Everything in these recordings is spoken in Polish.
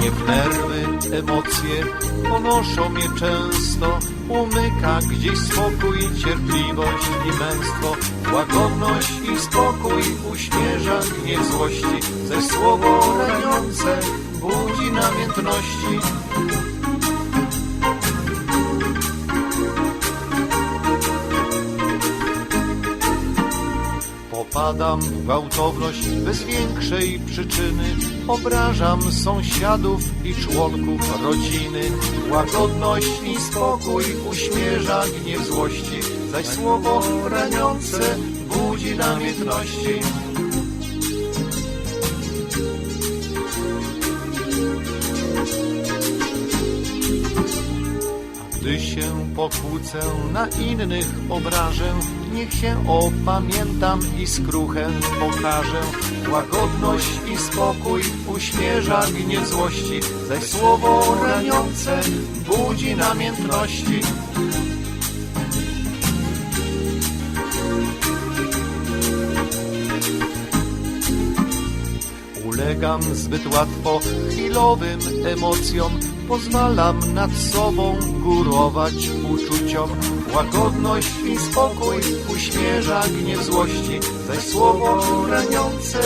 Gniew, nerwy, emocje ponoszą mnie często. Umyka gdzieś spokój, cierpliwość i męstwo. Łagodność i spokój uśmierza gniew złości. Zaś słowo raniące budzi namiętności. Popadam w gwałtowność bez większej przyczyny. Obrażam sąsiadów i członków rodziny. Łagodność i spokój uśmierza gniew złości, zaś słowo raniące budzi namiętności. Gdy się pokłócę, na innych obrażę, niech się opamiętam i skruchę pokażę. Łagodność i spokój uśmierza gniew złości, zaś słowo raniące budzi namiętności. Ulegam zbyt łatwo chwilowym emocjom, pozwalam nad sobą górować uczuciom. Łagodność i spokój uśmierza gniew złości, zaś słowo raniące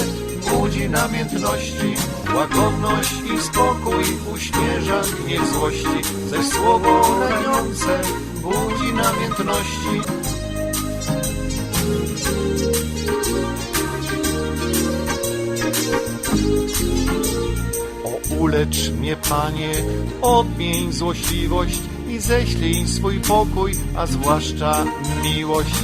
budzi namiętności. Łagodność i spokój uśmierza gniew złości, zaś słowo raniące budzi namiętności. Ulecz mnie, Panie, odmień złośliwość i ześlij swój pokój, a zwłaszcza miłość.